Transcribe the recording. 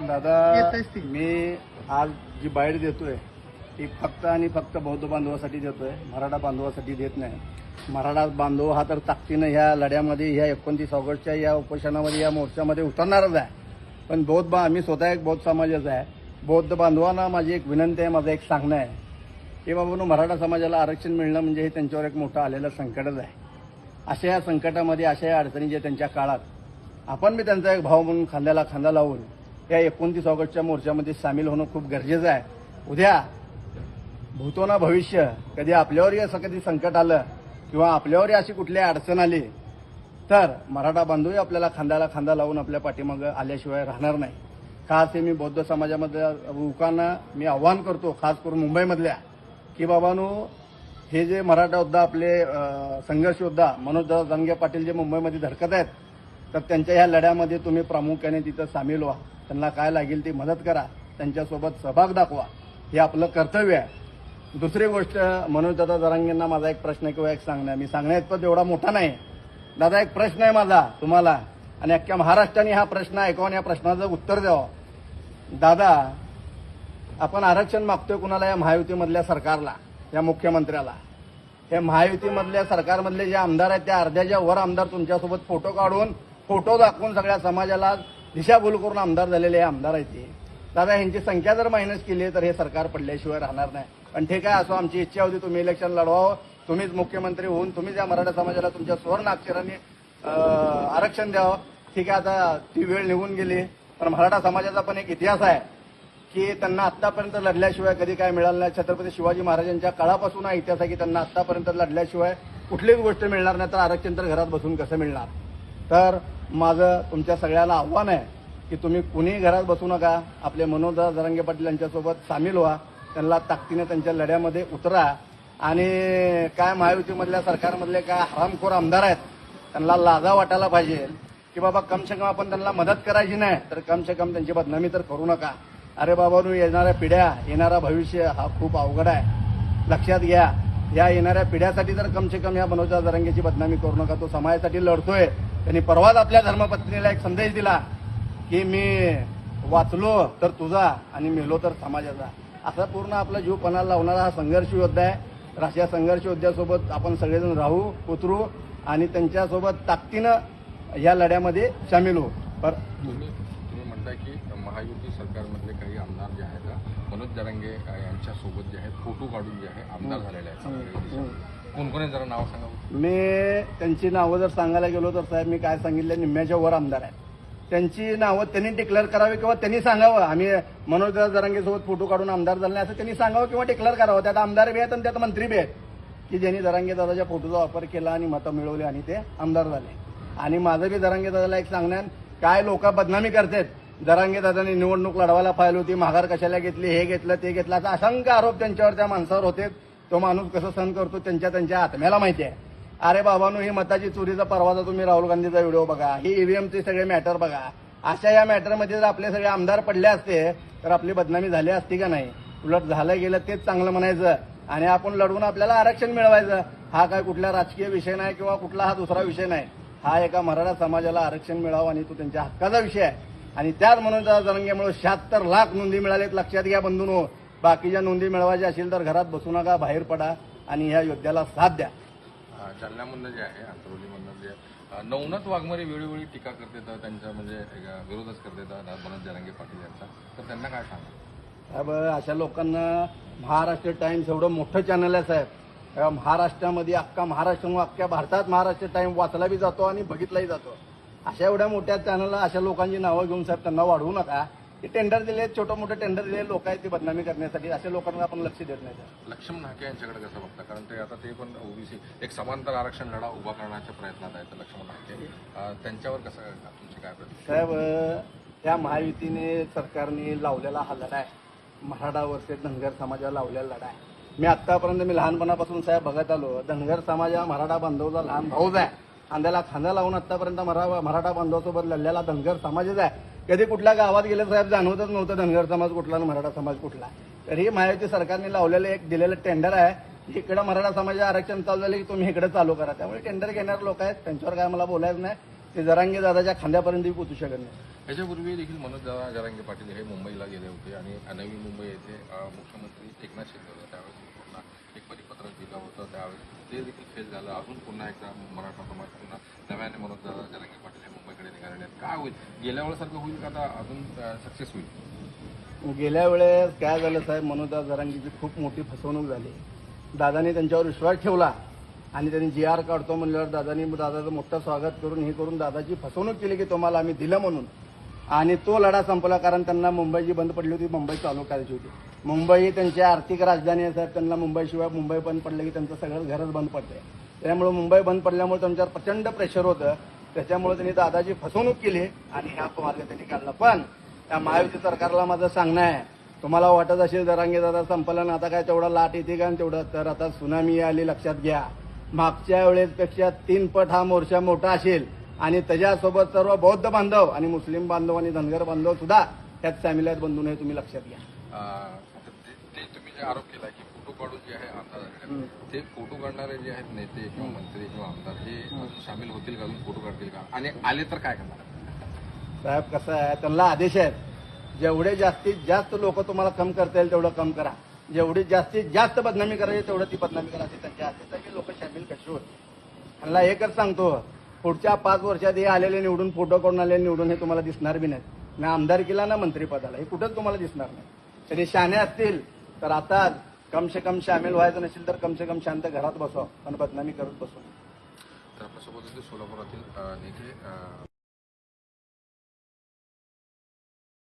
दादा. मी आज जी बाईट देतोय ती फक्त आणि फक्त बौद्ध बांधवासाठी देतोय. मराठा बांधवासाठी देत नाही. मराठा बांधव हा तर ताकदीनं ह्या लढ्यामध्ये ह्या एकोणतीस ऑगस्टच्या या उपोषणामध्ये या मोर्चामध्ये उतरणारच आहे. पण बौद्ध बा आम्ही स्वतः एक बौद्ध समाजाचा आहे. बौद्ध बांधवांना माझी एक विनंती आहे माझं एक सांगणं आहे. की बाबा मराठा समाजाला आरक्षण मिळणं म्हणजे हे त्यांच्यावर एक मोठं आलेलं संकटच आहे. अशा या संकटामध्ये अशा या अडचणीच्या त्यांच्या काळात आपण बी त्यांचा एक भाव म्हणून खांद्याला खांदा लावून या एकोणतीस ऑगस्टच्या मोर्चामध्ये सामील होणं खूप गरजेचं आहे. उद्या भूतो ना भविष्य कधी आपल्यावरही असं कधी संकट आलं किंवा आपल्यावरही अशी कुठली अडचण आली तर मराठा बांधवही आपल्याला खांद्याला खांदा लावून आपल्या पाठीमागं आल्याशिवाय राहणार नाही. खास हे मी बौद्ध समाजामधल्या लोकांना मी आव्हान करतो खास करून मुंबईमधल्या की बाबांनो हे जे मराठा योद्धा आपले संघर्ष योद्धा मनोज जंगे पाटील जे मुंबईमध्ये धडकत आहेत तर त्यांच्या ह्या लढ्यामध्ये तुम्ही प्रामुख्याने तिथं सामील व्हा. त्यांना काय लागेल ती मदत करा. त्यांच्यासोबत सहभाग दाखवा. हे आपलं कर्तव्य आहे. दुसरी गोष्ट मनोज दादा जरांगेंना माझा एक प्रश्न किंवा एक सांगणं मी सांगण्यात एवढा मोठा नाही. दादा एक प्रश्न आहे माझा तुम्हाला आणि अख्ख्या महाराष्ट्राने हा प्रश्न ऐकावा आणि या प्रश्नाचं उत्तर द्यावं. दादा आपण आरक्षण मागतोय कुणाला? या महायुतीमधल्या सरकारला या मुख्यमंत्र्याला. हे महायुतीमधल्या सरकारमधले जे आमदार आहेत त्या अर्ध्याच्या वर आमदार तुमच्यासोबत फोटो काढून फोटो दाखवून सगळ्या समाजाला दिशाभूल करून आमदार झालेले हे आमदार आहेत ते. दादा यांची संख्या जर मायनस केली तर हे सरकार पडल्याशिवाय राहणार नाही. पण ठीक आहे असो आमची इच्छा होती तुम्ही इलेक्शन लढवावं. तुम्हीच मुख्यमंत्री होऊन तुम्हीच या मराठा समाजाला तुमच्या सुवर्ण अक्षराने आरक्षण द्यावं. ठीक आहे आता ती वेळ निघून गेली. पण मराठा समाजाचा पण एक इतिहास आहे की त्यांना आतापर्यंत लढल्याशिवाय कधी काय मिळालं नाही. छत्रपती शिवाजी महाराजांच्या काळापासून हा इतिहास आहे की त्यांना आतापर्यंत लढल्याशिवाय कुठलीच गोष्ट मिळणार नाही तर आरक्षण तर घरात बसून कसं मिळणार? तर माझं तुमच्या सगळ्याला आव्हान आहे की तुम्ही कुणीही घरात बसू नका. आपले मनोज जरंगे पाटील यांच्यासोबत सामील व्हा. त्यांना ताकदीने त्यांच्या लढ्यामध्ये उतरा. आणि काय महायुतीमधल्या सरकारमधले काय हरामखोर आमदार आहेत त्यांना लाजा वाटायला पाहिजे. की बाबा कम से कम आपण त्यांना मदत करायची नाही तर कम से कम त्यांची बदनामी तर करू नका. अरे बाबा नु येणाऱ्या पिढ्या येणारा भविष्य हा खूप अवघड आहे. लक्षात घ्या या येणाऱ्या पिढ्यासाठी तर कम से कम या मनोजा जरंगेची बदनामी करू नका. तो समाजासाठी लढतोय. त्यांनी परवाच आपल्या धर्मपत्नीला एक संदेश दिला की मी वाचलो तर तुझा आणि मेलो तर समाजाचा. असा पूर्ण आपला जीव पणाला लावणारा हा संघर्ष योद्धा आहे. तर अशा संघर्ष योद्ध्यासोबत आपण सगळेजण राहू उतरू आणि त्यांच्यासोबत ताकदीनं या लढ्यामध्ये सामील होऊ. पर तुम्ही तुम्ही म्हणताय की महायुती सरकारमधले काही आमदार जे आहेत मनोज जरांगे यांच्यासोबत जे आहेत फोटो काढून जे आहे आमदार झालेले आहेत. कोण कोण आहे जरा नाव सांगा मी त्यांची नावं जर सांगायला गेलो तर साहेब मी काय सांगितलं निम्म्याच्या वर आमदार आहे त्यांची नावं त्यांनी डिक्लेअर करावी किंवा त्यांनी सांगावं. आम्ही मनोज जरांगेसोबत फोटो काढून आमदार झाले असं त्यांनी सांगावं किंवा डिक्लेअर करावं. त्यात आमदार बी आहेत आणि त्यात मंत्री बी आहेत. की ज्यांनी जरांगे दादाच्या फोटोचा वापर केला आणि मतं मिळवली आणि ते आमदार झाले. आणि माझं बी जरांगे दादाला एक सांगण्यात काय लोक बदनामी करतात. दरांगे दादांनी निवडणूक लढवायला पाहिली होती माघार कशाला घेतली हे घेतलं ते घेतलं असा असंख्य आरोप त्यांच्यावर त्या माणसावर होते. तो माणूस कसं सहन करतो त्यांच्या त्यांच्या आत्म्याला माहिती आहे. अरे बाबांनो ही मताची चोरीचा परवाचा तुम्ही राहुल गांधीचा व्हिडिओ बघा ही ईव्हीएमचे सगळे मॅटर बघा. अशा या मॅटरमध्ये जर आपले सगळे आमदार पडले असते तर आपली बदनामी झाली असती का नाही? उलट झालं गेलं तेच चांगलं म्हणायचं. आणि आपण लढवून आपल्याला आरक्षण मिळवायचं. हा काय कुठला राजकीय विषय नाही किंवा कुठला हा दुसरा विषय नाही. हा एका मराठा समाजाला आरक्षण मिळावं आणि तो त्यांच्या हक्काचा विषय आहे. आणि त्याच म्हणून त्या जरंगेमुळे शहात्तर लाख नोंदी मिळालेत लक्षात घ्या बंधून. बाकीच्या नोंदी मिळवायच्या असेल तर घरात बसू नका बाहेर पडा आणि ह्या योद्ध्याला साथ द्या. जालन्यामधनं जे आहे अंतरोलीमधनं जे नवनाथ वाघमारे वेळोवेळी टीका करतात त्यांच्या म्हणजे विरोधच करतात मनोज जरांगे पाटील यांचा. तर त्यांना काय सांगा? साहेब अशा लोकांना महाराष्ट्र टाइम्स एवढं मोठं चॅनल आहे साहेब. महाराष्ट्रामध्ये अख्खा महाराष्ट्र अख्ख्या भारतात महाराष्ट्र टाइम वाचला बी जातो आणि बघितलाही जातो. अशा एवढ्या मोठ्या चॅनलला अशा लोकांची नावं घेऊन साहेब त्यांना वाढवू नका. ते टेंडर दिले छोटं मोठं टेंडर दिले लोक आहेत ती बदनामी करण्यासाठी अशा लोकांना आपण लक्ष देत नाही. लक्ष्मण ढाके यांच्याकडे कसं बघता? कारण ते आता ते पण ओबीसी एक समांतर आरक्षण लढा उभा करण्याच्या प्रयत्नात आहेत लक्ष्मण ढाके अ, त्यांच्यावर कसं तुमची काय प्रतिक्रिया? साहेब त्या महायुतीने सरकारने लावलेला हा लढा आहे. मराठा वर्सेस धनगर समाजाला लावलेला लढा आहे. मी आतापर्यंत मी लहानपणापासून साहेब बघत आलो. धनगर समाज हा मराठा बांधवचा लहान भाऊच आहे. खांद्याला खांदा लावून आतापर्यंत मरा मराठा बांधवासोबत लढलेला धनगर समाजच आहे. कधी कुठल्या गावात गेलं साहेब जाणवतच नव्हतं धनगर समाज कुठला आणि मराठा समाज कुठला. तर हे मायावती सरकारने लावलेलं एक दिलेलं टेंडर आहे. इकडं मराठा समाज आरक्षण चालू झालं की तुम्ही इकडे चालू करा. त्यामुळे टेंडर घेणारे लोक आहेत त्यांच्यावर काय मला बोलायचं नाही. ते जरांगे दादाच्या खांद्यापर्यंत पोचू शकत नाही. याच्यापूर्वी देखील मनोज दादा जरांगे पाटील हे मुंबईला गेले होते आणि नवी मुंबई येथे मुख्यमंत्री एकनाथ शिंदे त्यावेळेस पुन्हा एक परिपत्रक दिलं होतं. त्यावेळेस ते देखील फेल झालं. अजून पुन्हा एकदा मराठा समाज पुन्हा नव्याने मनोज दादा जरांगे पाटील काय होईल? गेल्या वेळेसारखं होईल का? आता अजून सक्सेस होईल? गेल्या वेळेस काय झालं साहेब? मनोदास जरांगीची खूप मोठी फसवणूक झाली. दादाने त्यांच्यावर विश्वास ठेवला आणि त्यांनी जी आर काढतो म्हणल्यावर दादानी दादाचं मोठं स्वागत करून हे करून दादाची फसवणूक केली की तुम्हाला आम्ही दिलं म्हणून. आणि तो लढा संपला कारण त्यांना मुंबई जी बंद पडली होती मुंबई चालू करायची होती. मुंबई ही त्यांची आर्थिक राजधानी आहे साहेब. त्यांना मुंबईशिवाय मुंबई बंद पडलं की त्यांचं सगळं घरच बंद पडतंय. त्यामुळे मुंबई बंद पडल्यामुळे त्यांच्यावर प्रचंड प्रेशर होतं. त्याच्यामुळे त्यांनी दादाची फसवणूक केली आणि हा मार्ग त्यांनी काढला. पण त्या महायुती सरकारला माझं सांगणं आहे तुम्हाला वाटत असेल जरांगे दादा संपलं ना आता काय तेवढा लाट येते का आणि तेवढं? तर आता सुनामी आली लक्षात घ्या. मागच्या वेळेसपेक्षा तीन पट हा मोर्चा मोठा असेल आणि त्याच्यासोबत सर्व बौद्ध बांधव आणि मुस्लिम बांधव आणि धनगर बांधव सुद्धा त्यात सामील आहेत बंधून हे तुम्ही लक्षात घ्या. तुम्ही जे आरोप केला की काढून जे आहे आमदार झालेले ते फोटो काढणारे जे आहेत नेते किंवा मंत्री किंवा आमदार हे सामील होतील का? फोटो काढतील का? आणि आले तर काय करणार? साहेब कसं आहे? त्यांना आदेश आहेत. जेवढे जास्तीत जास्त लोक तुम्हाला कम करता येईल तेवढं कम करा. जेवढी जास्तीत जास्त बदनामी करायची तेवढं ती बदनामी करा. असे त्यांच्या आदेश आहे की लोक शामिल कशी होत त्यांना एकच सांगतो. पुढच्या पाच वर्षात हे आलेले निवडून फोटो करून आलेले निवडून हे तुम्हाला दिसणार बी नाहीत. ना आमदारकीला ना मंत्रिपदाला. हे कुठंच तुम्हाला दिसणार नाही. तरी शाणे असतील तर आता कम से कम सामील व्हायचं नसेल तर कम से कम शांत घरात बसवा. आणि बदनामी करत बसवा. तर आपल्यासोबत होते सोलापुरातील नेते